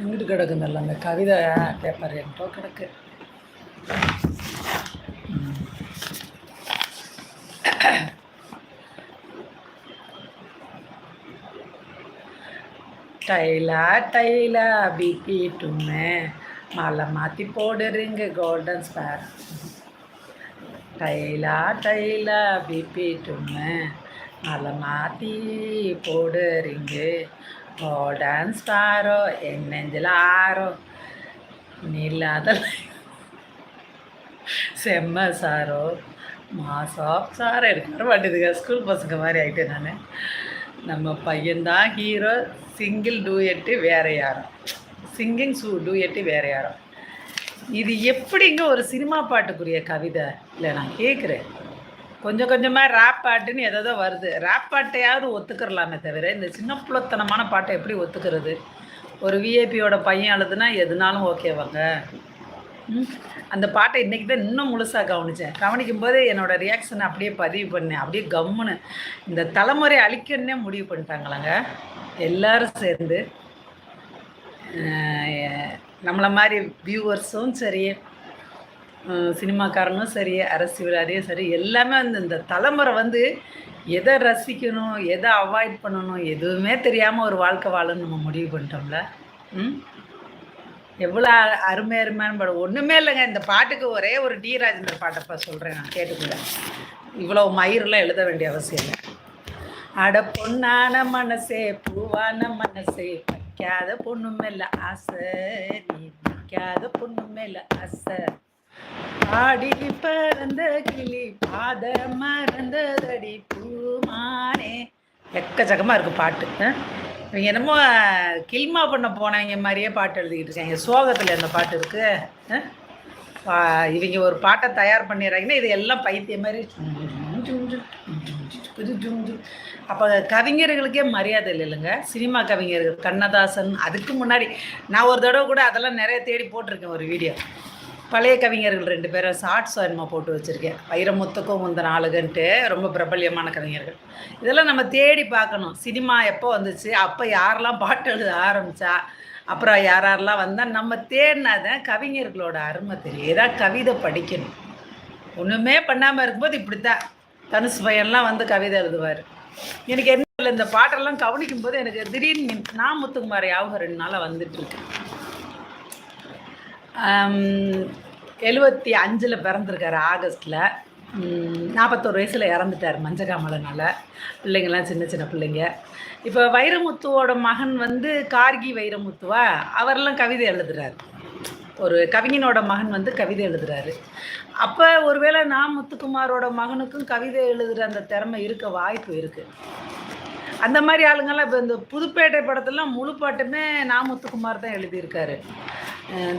எங்கிட்டு கிடக்குந்தல்ல அந்த கவிதை பேப்பர் என்கிட்ட கிடக்கு. டைலா டைலா டைலா பிபிட்டுமே மாலை மாற்றி போடுறீங்க கோல்டன் ஸ்பேர் டைலா டைலா பிபிட்டுமே மாலை மாற்றி போடுறீங்க டான்ஸ் ஸ்டாரோ என் நெஞ்சில் ஆரோ இல்லாத செம்ம சாரோ மாசாப் சார் எடுக்கிற மாட்டேதுங்க ஸ்கூல் பசங்க மாதிரி ஆகிட்டேன் நான் நம்ம பையன்தான் ஹீரோ சிங்கிள் டூயட்டு வேற யாரும் சிங்கிங் சூ டூயட்டு வேற யாரும் இது எப்படிங்க ஒரு சினிமா பாட்டுக்குரிய கவிதை இல்லை நான் கேட்குறேன் கொஞ்சம் கொஞ்சமாக ரேப் பாட்டுன்னு எதோ வருது. ரேப் பாட்டையாவது ஒத்துக்கிறலாமே தவிர இந்த சின்ன புலத்தனமான பாட்டை எப்படி ஒத்துக்கிறது? ஒரு விஐபியோட பையன் அழுதுனா எதுனாலும் ஓகேவாங்க ம் அந்த பாட்டை இன்றைக்கி தான் இன்னும் முழுசாக கவனித்தேன் கவனிக்கும் போது என்னோட ரியாக்ஷனை அப்படியே பதிவு பண்ணேன். அப்படியே கம்முன்னு. இந்த தலைமுறை அழிக்கணுன்னே முடிவு பண்ணிட்டாங்களாங்க. எல்லோரும் சேர்ந்து நம்மளை மாதிரி வியூவர்ஸும் சரி சினிமாக்காரனும் சரி அரசியல்வாதியும் சரி எல்லாமே வந்து இந்த தலைமுறை வந்து எதை ரசிக்கணும் எதை அவாய்ட் பண்ணணும் எதுவுமே தெரியாமல் ஒரு வாழ்க்கை வாழன்னு நம்ம முடிவு பண்ணிட்டோம்ல? ம்? எவ்வளோ அருமை அருமையான பாடம் ஒன்றுமே இல்லைங்க இந்த பாட்டுக்கு ஒரே ஒரு டி ராஜேந்தர் பாட்டப்பா சொல்கிறேன் நான் கேட்டுக்கிறேன் இவ்வளோ மயிரெலாம் எழுத வேண்டிய அவசியம் இல்லை. அட பொண்ணான மனசே பூவான மனசே வைக்காத பொண்ணுமே இல்லை ஆசை நீ வைக்காத பொண்ணுமே இல்லை ஆசை. பாடி பறந்த கிளி பாத மறந்ததடி பூமானே. எக்கச்சக்கமாக இருக்குது பாட்டு. ஆ? இவங்க என்னமோ கில்மா பண்ண போனவங்க மாதிரியே பாட்டு எழுதிக்கிட்டு இருக்காங்க. சோகத்தில் இந்த பாட்டு இருக்கு. ஆ? பா- இவங்க ஒரு பாட்டை தயார் பண்ணிடுறாங்கன்னா இது எல்லாம் பைத்தியம் மாதிரி அப்போ கவிஞர்களுக்கே மரியாதை இல்லைங்க. சினிமா கவிஞர்கள் கண்ணதாசன் அதுக்கு முன்னாடி நான் ஒரு தடவை கூட அதெல்லாம் நிறைய தேடி போட்டிருக்கேன் ஒரு வீடியோ. பழைய கவிஞர்கள் ரெண்டு பேரும் ஷார்ட்ஸ் என்னமோ போட்டு வச்சுருக்கேன். வைரமுத்துக்கும் முந்த நாளுகன்ட்டு ரொம்ப பிரபல்யமான கவிஞர்கள். இதெல்லாம் நம்ம தேடி பார்க்கணும். சினிமா எப்போ வந்துச்சு? அப்போ யாரெல்லாம் பாட்டு எழுத ஆரம்பித்தா அப்புறம் யார் யாரெல்லாம் வந்தால் நம்ம தேடினாதான் கவிஞர்களோட அருமை தெரியும். ஏதாவது கவிதை படிக்கணும். ஒன்றுமே பண்ணாமல் இருக்கும்போது இப்படித்தான். தனுஷ் பையன்லாம் வந்து கவிதை எழுதுவார். எனக்கு என்ன இல்லை இந்த பாட்டெல்லாம் கவனிக்கும் போது எனக்கு திடீர்னு நான் முத்துக்குமார் ஞாபகம் ரெண்டு நாளாக வந்துட்டுருக்கு எழுபத்தி அஞ்சில் பிறந்திருக்காரு ஆகஸ்ட்டில் நாற்பத்தோரு வயசில் இறந்துட்டார் மஞ்சகாமலனால். பிள்ளைங்கள்லாம் சின்ன சின்ன பிள்ளைங்க. இப்போ வைரமுத்துவோட மகன் வந்து கார்கி வைரமுத்துவா? அவரெல்லாம் கவிதை எழுதுறாரு. ஒரு கவிஞனோட மகன் வந்து கவிதை எழுதுறாரு. அப்போ ஒருவேளை நான் முத்துக்குமாரோட மகனுக்கும் கவிதை எழுதுகிற அந்த திறமை இருக்க வாய்ப்பு இருக்குது அந்த மாதிரி ஆளுங்கெல்லாம் இப்போ இந்த புதுப்பேட்டை படத்தெல்லாம் முழு பாட்டுமே நான் முத்துக்குமார் தான் எழுதியிருக்காரு.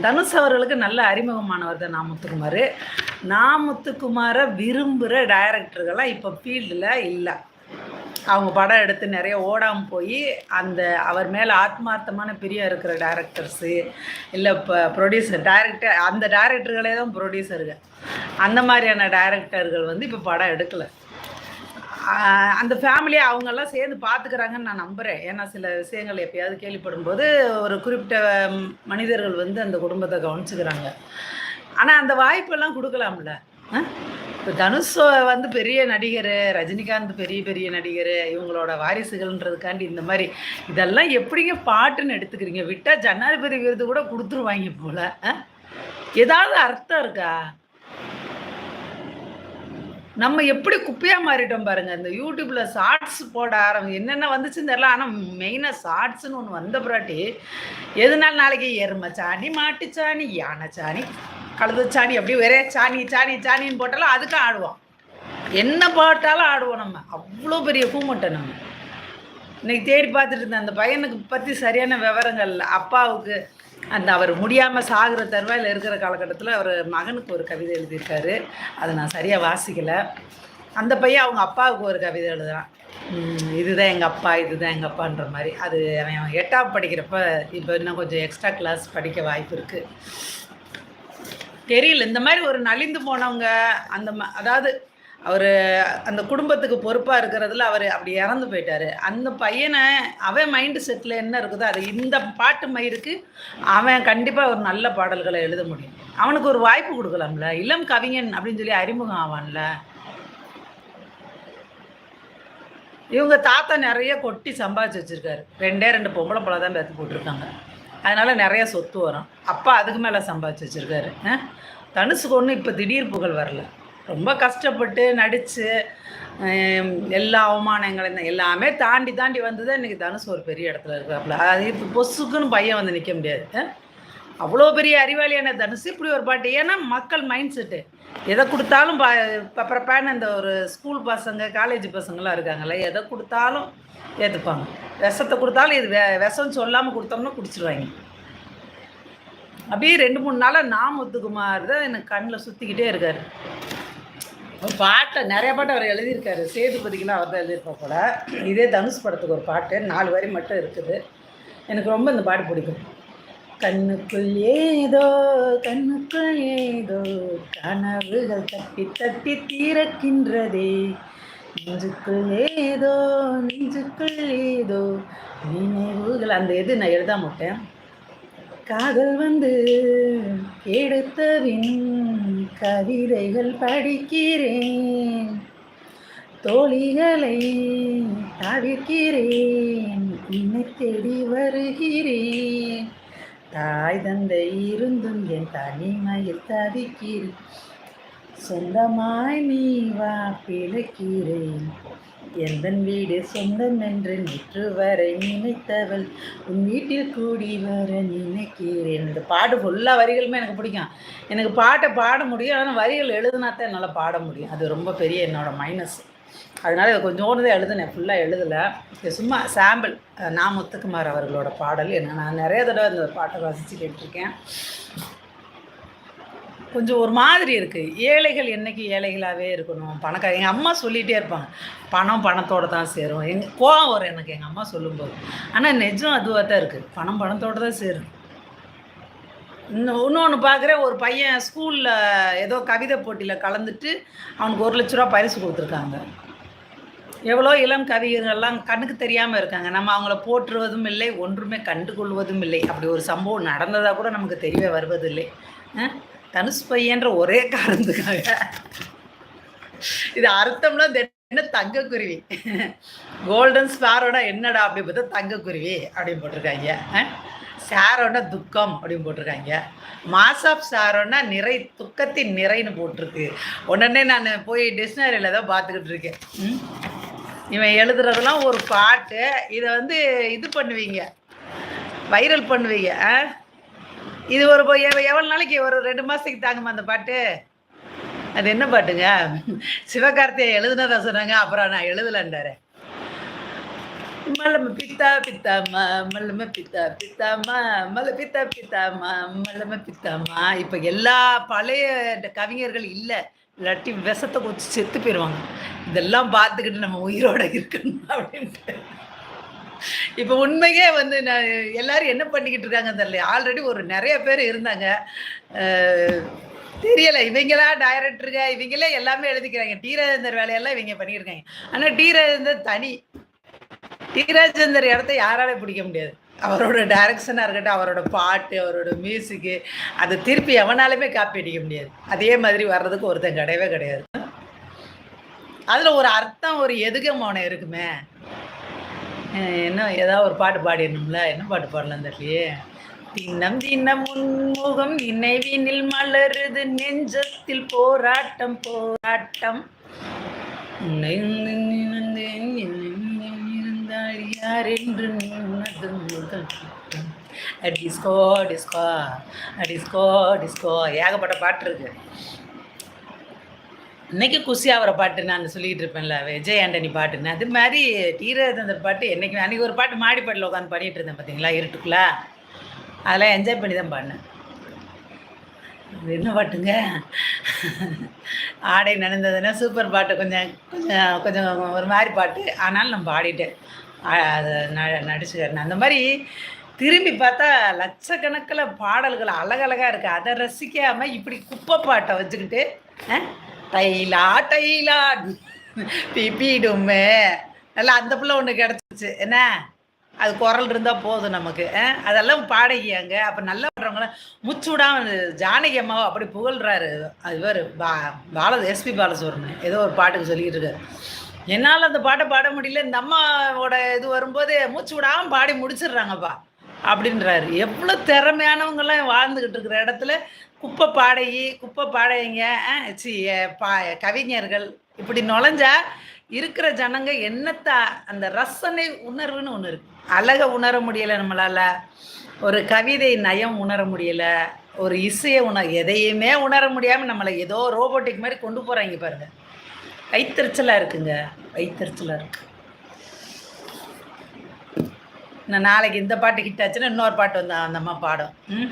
தனுஷ் அவர்களுக்கு நல்ல அறிமுகமானவர் தான் நாமத்துக்குமார். முத்துக்குமார் முத்துக்குமாரை விரும்புகிற டைரக்டர்கள்லாம் இப்போ ஃபீல்டில் இல்லை. அவங்க படம் எடுத்து நிறைய ஓடாமல் போய் அந்த அவர் மேலே ஆத்மார்த்தமான பிரியம் இருக்கிற டேரக்டர்ஸு இல்லை இப்போ ப்ரொடியூசர் டைரக்டர் அந்த டைரக்டர்களே தான் ப்ரொடியூசருங்க அந்த மாதிரியான டைரக்டர்கள் வந்து இப்போ படம் எடுக்கலை. அந்த ஃபேமிலியை அவங்கெல்லாம் சேர்ந்து பார்த்துக்கிறாங்கன்னு நான் நம்புகிறேன் ஏன்னா சில விஷயங்கள் எப்பயாவது கேள்விப்படும் போது ஒரு குறிப்பிட்ட மனிதர்கள் வந்து அந்த குடும்பத்தை கவனிச்சுக்கிறாங்க. ஆனால் அந்த வாய்ப்பெல்லாம் கொடுக்கலாம்ல? இப்போ தனுஷ் வந்து பெரிய நடிகர் ரஜினிகாந்த் பெரிய பெரிய நடிகர் இவங்களோட வாரிசுகள்ன்றதுக்காண்டி இந்த மாதிரி இதெல்லாம் எப்படிங்க பாட்டுன்னு எடுத்துக்கிறீங்க? விட்டால் ஜனாதிபதி விருது கூட கொடுத்துருவாங்க போல். ஏதாவது அர்த்தம் இருக்கா? நம்ம எப்படி குப்பையாக மாறிட்டோம் பாருங்க. இந்த யூடியூப்ல ஷார்ட்ஸ் போட ஆரம்பி என்னென்ன வந்துச்சுன்னு தெரியல. ஆனால் மெயினாக ஷார்ட்ஸ்னு ஒன்று வந்த பிராட்டி எதுனால நாளைக்கு எருமை சாணி மாட்டு சாணி யானை சாணி கழுது சாணி அப்படி ஒரே சாணி சாணி சாணின்னு போட்டாலும் அதுக்கும் ஆடுவோம். என்ன போட்டாலும் ஆடுவோம் நம்ம. அவ்வளோ பெரிய கூமட்டை நம்ம. இன்னைக்கு தேடி பார்த்துட்டு இருந்தேன் அந்த பையனுக்கு பற்றி சரியான விவரங்கள் இல்லை. அப்பாவுக்கு அந்த அவர் முடியாமல் சாகிற தருவாயில் இருக்கிற காலகட்டத்தில் அவர் மகனுக்கு ஒரு கவிதை எழுதியிருக்காரு. அதை நான் சரியாக வாசிக்கலை. அந்த பையன் அவங்க அப்பாவுக்கு ஒரு கவிதை எழுதுகிறான் இதுதான் எங்கள் அப்பா இதுதான் எங்கள் அப்பான்ற மாதிரி. அது அவன் எட்டாவது படிக்கிறப்ப இப்போ இன்னும் கொஞ்சம் எக்ஸ்ட்ரா கிளாஸ் படிக்க வாய்ப்பு இருக்குது தெரியல. இந்த மாதிரி ஒரு நலிந்து போனவங்க அந்த ம- அதாவது அவர் அந்த குடும்பத்துக்கு பொறுப்பாக இருக்கிறதுல அவர் அப்படி இறந்து போயிட்டாரு. அந்த பையனை அவன் மைண்டு செட்டில் என்ன இருக்குதோ அது இந்த பாட்டு மயிருக்கு அவன் கண்டிப்பாக ஒரு நல்ல பாடல்களை எழுத முடியும். அவனுக்கு ஒரு வாய்ப்பு கொடுக்கலாம்ல? இளம் கவிஞன் அப்படின்னு சொல்லி அறிமுகம் ஆவான்ல. இவங்க தாத்தா நிறைய கொட்டி சம்பாதிச்சு வச்சுருக்காரு. ரெண்டே ரெண்டு பொம்பளை பழம் தான் பேத்து போட்டிருக்காங்க. அதனால் நிறையா சொத்து வரும். அப்பா அதுக்கு மேலே சம்பாதிச்சு வச்சுருக்காரு. தனுசுக்கு ஒன்றும் இப்போ திடீர் புகழ் வரல. ரொம்ப கஷ்டப்பட்டு நடித்து எல்லா அவமானங்களையும் எல்லாமே தாண்டி தாண்டி வந்து தான் இன்றைக்கி தனுஷ் ஒரு பெரிய இடத்துல இருக்கிறாப்புல அது இப்போ பொசுக்குன்னு பையன் வந்து நிற்க முடியாது. அவ்வளோ பெரிய அறிவாளியான தனுஷ்? இப்படி ஒரு பாட்டு. ஏன்னா மக்கள் மைண்ட் செட்டு எதை கொடுத்தாலும் ப பப்பரப்பான்னு இந்த ஒரு ஸ்கூல் பசங்க காலேஜ் பசங்களாம் இருக்காங்கல்ல எதை கொடுத்தாலும் ஏற்றுப்பாங்க விஷத்தை கொடுத்தாலும் இது வெ விஷம் சொல்லாமல் கொடுத்தோம்னா குடிச்சிருவாங்க. அப்படியே ரெண்டு மூணு நாளாக நான் தான் எனக்கு கண்ணில் சுற்றிக்கிட்டே இருக்கார். பாட்டை நிறைய பாட்டு அவர் எழுதியிருக்காரு. சேதுபதிக்கெலாம் அவர் தான் எழுதியிருப்பா போல. இதே தனுஷ் படத்துக்கு ஒரு பாட்டு நாலு வரி மட்டும் இருக்குது. எனக்கு ரொம்ப இந்த பாட்டு பிடிக்கும். கண்ணுக்குள் ஏதோ கண்ணுக்குள் ஏதோ கனவுகள் தட்டி தட்டி தீரக்கின்றதே நெஞ்சுக்குள் ஏதோ நெஞ்சுக்குள் ஏதோ நினைவுகள். அந்த இது நான் எழுத மாட்டேன் காதல் வந்து எடுத்தவின் கவிதைகள் படிக்கிறேன். தோழிகளை தவிர்க்கிறேன். உன்னை தேடி வருகிறேன். தாய் தந்தை இருந்தும் என் தனிமையில் தவிக்கிறேன். சொந்தமாய் நீ வா பிழைக்கிறேன். எந்தன் வீடு சொந்தம் என்று நேற்று வரை நினைத்தவள். உன் வீட்டில் கூடி வர நினைக்கிறேன். இந்த பாட்டு ஃபுல்லாக வரிகளுமே எனக்கு பிடிக்கும். எனக்கு பாட்டை பாட முடியும். ஆனால் வரிகள் எழுதுனா தான் என்னால் பாட முடியும். அது ரொம்ப பெரிய என்னோடய மைனஸ் அதனால் இதை கொஞ்சோண்டு தான் எழுதுனேன். ஃபுல்லாக எழுதலை. சும்மா சாம்பிள் நான் முத்துக்குமார் அவர்களோட பாடல். என்ன நான் நிறைய தடவை இந்த பாட்டை ரசித்து கேட்டிருக்கேன். கொஞ்சம் ஒரு மாதிரி இருக்குது ஏழைகள் என்னைக்கு ஏழைகளாகவே இருக்கணும். பணக்கார எங்கள் அம்மா சொல்லிகிட்டே இருப்பாங்க. பணம் பணத்தோடு தான் சேரும். எங்கள் கோவம் வரும் எனக்கு. எங்கள் அம்மா சொல்லும்போது. ஆனால் நிஜம் அதுவாக தான் இருக்குது பணம் பணத்தோடு தான் சேரும். இன்னும் இன்னொன்று பார்க்குறேன் ஒரு பையன் ஸ்கூலில் ஏதோ கவிதை போட்டியில் கலந்துட்டு அவனுக்கு ஒரு லட்ச ரூபா பரிசு கொடுத்துருக்காங்க. எவ்வளோ இளம் கவிஞர்கள்லாம் கண்ணுக்கு தெரியாமல் இருக்காங்க. நம்ம அவங்கள போற்றுவதும் இல்லை ஒன்றுமே கண்டுகொள்வதும் இல்லை. அப்படி ஒரு சம்பவம் நடந்ததாக கூட நமக்கு தெரியவே வருவதில்லை. தனுஷ் பையன்ற ஒரே காரணத்துக்காக. இது அர்த்தம்லாம் என்ன தங்கக்குருவி? கோல்டன் ஸ்டாரோட என்னடா அப்படி பார்த்தா தங்கக்குருவி அப்படின்னு போட்டிருக்காங்க. சாரோன்னா துக்கம் அப்படின்னு போட்டிருக்காங்க. மாஸ் ஆஃப் சாரோன்னா நிறை துக்கத்தின் நிறைன்னு போட்டிருக்கு. உடனே நான் போய் டிக்ஷனரியில் தான் பார்த்துக்கிட்டு இருக்கேன். இவன் எழுதுறதெல்லாம் ஒரு பாட்டு. இதை வந்து இது பண்ணுவீங்க. வைரல் பண்ணுவீங்க. ஆ? இது ஒரு எவ்வளோ எவ்வளவு நாளைக்கு ஒரு ரெண்டு மாதத்துக்கு தாங்கம்மா அந்த பாட்டு? அது என்ன பாட்டுங்க? சிவகார்த்தியை எழுதுனதா சொன்னாங்க அப்புறம் நான் எழுதலன்றாரு. மல்லம பித்தா பித்தாமா மல்லம பித்தா பித்தாமா மல்ல பித்தா பித்தாமா மல்லம பித்தாமா இப்போ எல்லா பழைய கவிஞர்கள் இல்லை இல்லாட்டி விஷத்தை குடிச்சு செத்து போயிடுவாங்க இதெல்லாம் பார்த்துக்கிட்டு நம்ம உயிரோட இருக்கணும் அப்படின்ட்டு. இப்போ உண்மையே வந்து நான் எல்லாரும் என்ன பண்ணிக்கிட்டு இருக்காங்க தெரியல. ஆல்ரெடி ஒரு நிறைய பேர் இருந்தாங்க. தெரியல. இவங்களா டைரக்டருங்க இவங்களே எல்லாமே எழுதிக்கிறாங்க. டி ராஜேந்தர் வேலையெல்லாம் இவங்க பண்ணியிருக்காங்க. ஆனால் டி ராஜேந்தர் தனி. டி ராஜேந்தர் இடத்த யாராலே பிடிக்க முடியாது. அவரோட டைரக்ஷனாக இருக்கட்டும் அவரோட பாட்டு அவரோட மியூசிக்கு அதை திருப்பி எவனாலுமே காப்பி அடிக்க முடியாது. அதே மாதிரி வர்றதுக்கு ஒருத்தன் கிடையவே கிடையாது. அதில் ஒரு அர்த்தம் ஒரு எதுகமான இருக்குமே. என்ன ஏதாவது ஒரு பாட்டு பாடிடணும்ல? என்ன பாட்டு பாடலாம் தெரியலையே. தின்னம் தினம் உன்முகம் நினைவினில் மலருது. நெஞ்சத்தில் போராட்டம் போராட்டம். இருந்தால் யார் என்று நின்னது முதல் குற்றம். Disco disco. Disco disco. ஏகப்பட்ட பாட்டு இருக்கு. இன்னைக்கு குஷி ஆகிற பாட்டு நான் சொல்லிக்கிட்டு இருப்பேன்ல விஜய் ஆண்டனி பாட்டுன்னு. அது மாதிரி டீரதந்தர் பாட்டு என்னைக்கு அன்றைக்கி ஒரு பாட்டு மாடிப்பாட்டில் உட்காந்து பாடிட்டு இருந்தேன் பார்த்தீங்களா இருட்டுக்குள்ள? அதெல்லாம் என்ஜாய் பண்ணி தான் பாடினேன். என்ன பாட்டுங்க? ஆடை நடந்ததுன்னா சூப்பர் பாட்டு கொஞ்சம் கொஞ்சம் கொஞ்சம் ஒரு மாதிரி பாட்டு. ஆனாலும் நான் பாடிட்டேன். அதை ந நடிச்சுக்கிறேன் அந்த மாதிரி திரும்பி பார்த்தா லட்சக்கணக்கில் பாடல்கள் அழகழகாக இருக்குது அதை ரசிக்காமல் இப்படி குப்பை பாட்டை வச்சுக்கிட்டு ஆ? டைலா டைலா. பிபிடுமே நல்லா அந்த பிள்ளை ஒன்று கிடச்சிச்சு என்ன? அது குரல் இருந்தால் போதும் நமக்கு. அதெல்லாம் பாடகியாங்க அப்போ நல்லா பாடுறவங்களாம் முச்சு விடாம ஜானகி அம்மாவை அப்படி புகழ்றாரு. அது பேர் பா பால எஸ்பி பாலசுவரன். ஏதோ ஒரு பாட்டுக்கு சொல்லிக்கிட்டு இருக்காரு. என்னால் அந்த பாட்டை பாட முடியல. இந்த அம்மாவோட இது வரும்போது மூச்சு விடாமல் பாடி முடிச்சிடுறாங்கப்பா. அப்படின்றாரு. எவ்வளோ திறமையானவங்கெல்லாம் வாழ்ந்துக்கிட்டு இருக்கிற இடத்துல குப்பை பாடகி குப்பை பாடகிங்க சி பா கவிஞர்கள் இப்படி நுழைஞ்சா இருக்கிற ஜனங்க என்னத்தா அந்த ரசனை உணர்வுன்னு ஒன்று இருக்கு. அழகை உணர முடியலை நம்மளால் ஒரு கவிதை நயம் உணர முடியலை ஒரு இசையை உணர் எதையுமே உணர முடியாமல் நம்மளை ஏதோ ரோபோட்டிக் மாதிரி கொண்டு போகிறாங்க பாருங்க. வைத்தறிச்சலாக இருக்குங்க வைத்தறிச்சலாக இருக்கு. நான் நாளைக்கு இந்த பாட்டு ஹிட் ஆச்சுன்னா இன்னொரு பாட்டு வந்து அந்த அம்மா பாடும். ம்?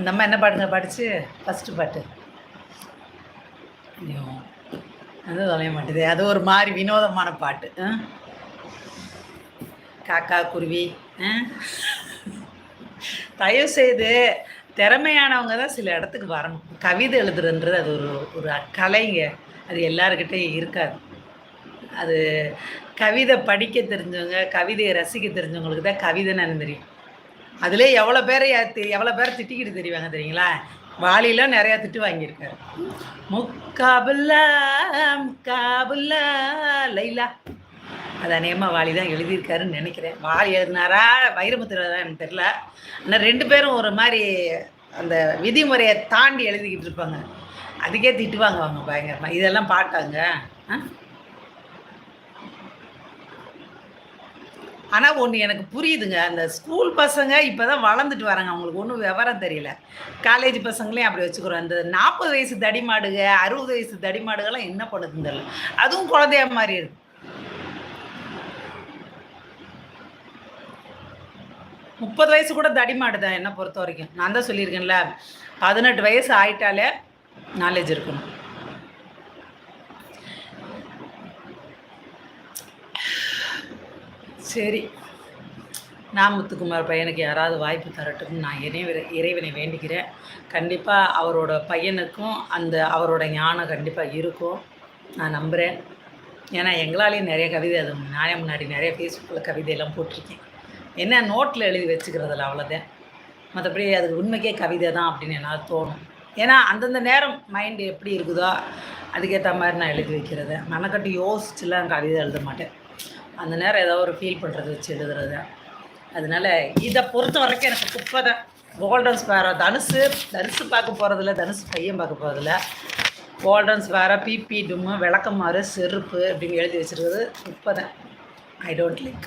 இந்த அம்மா என்ன பாட்டுங்க? பாடிச்சு. ஃபஸ்ட்டு பாட்டு. ஐயோ அது தொலைய மாட்டேது. அது ஒரு மாதிரி வினோதமான பாட்டு. ஆ? காக்கா குருவி தயவு செய்து திறமையானவங்க தான் சில இடத்துக்கு வரணும். கவிதை எழுதுறன்றது அது ஒரு ஒரு கலைங்க. அது எல்லாருக்கிட்டையும் இருக்காது. அது கவிதை படிக்க தெரிஞ்சவங்க கவிதையை ரசிக்க தெரிஞ்சவங்களுக்கு தான் கவிதைன்னு தெரியும் அதிலே எவ்வளோ பேரை எவ்வளோ பேரை திட்டிக்கிட்டு தெரிவாங்க தெரியுங்களா? வாலிலாம் நிறையா திட்டு வாங்கியிருக்காரு. முக்காபுல்லா முக்காபுல்லா லைலா. அது அநேகமாக வாலி தான் எழுதியிருக்காருன்னு நினைக்கிறேன். வாலி எழுதினாரா வைரமுத்து எனக்கு தெரில ஆனால் ரெண்டு பேரும் ஒரு மாதிரி அந்த விதிமுறையை தாண்டி எழுதிக்கிட்டு இருப்பாங்க. அதுக்கே திட்டு வாங்குவாங்க பயங்கரமாக இதெல்லாம் பாட்டாங்க ஆ? ஆனால் ஒன்று எனக்கு புரியுதுங்க. அந்த ஸ்கூல் பசங்க இப்போ தான் வளர்ந்துட்டு வராங்க. அவங்களுக்கு ஒன்றும் விவரம் தெரியல. காலேஜ் பசங்களையும் அப்படி வச்சுக்கிறோம். அந்த நாற்பது வயசு தடிமாடுக அறுபது வயசு தடிமாடுகள்லாம் என்ன பண்ணுதுன்னு தெரியல. அதுவும் குழந்தைய மாதிரி இருக்கு. முப்பது வயசு கூட தடிமாடு தான் என்னை பொறுத்த வரைக்கும். நான் தான் சொல்லியிருக்கேன்ல பதினெட்டு வயசு ஆயிட்டாலே நாலேஜ் இருக்கணும். சரி. நான் முத்துக்குமார் பையனுக்கு யாராவது வாய்ப்பு தரட்டும்னு நான் இறைவனை இறைவனை வேண்டிக்கிறேன் கண்டிப்பாக அவரோட பையனுக்கும் அந்த அவரோட ஞானம் கண்டிப்பாக இருக்கும். நான் நம்புகிறேன் ஏன்னா எங்களாலேயும் நிறைய கவிதை அது நானே முன்னாடி நிறைய ஃபேஸ்புக்கில் கவிதையெல்லாம் போட்டிருக்கேன். என்ன நோட்டில் எழுதி வச்சுக்கிறதில்ல அவ்வளோதான். மற்றபடி அது உண்மைக்கே கவிதை தான் அப்படின்னு என்னால் தோணும். ஏன்னா அந்தந்த நேரம் மைண்டு எப்படி இருக்குதோ அதுக்கேற்ற மாதிரி நான் எழுதி வைக்கிறது. மெனக்கட்டு யோசிச்சுலாம் கவிதை எழுத மாட்டேன். அந்த நேரம் ஏதோ ஒரு ஃபீல் பண்ணுறது வச்சு எழுதுறது. அதனால இதை பொறுத்த வரைக்கும் எனக்கு குப்பை தான். கோல்டன் ஸ்பேரோ தனுசு தனுசு பார்க்க போகிறதில்ல தனுசு பையன் பார்க்க போகிறதில்ல கோல்டன் ஸ்பேரோ பிபி டும்மு விளக்கமாறு செருப்பு அப்படின்னு எழுதி வச்சுருக்கிறது குப்பை தான். I don't like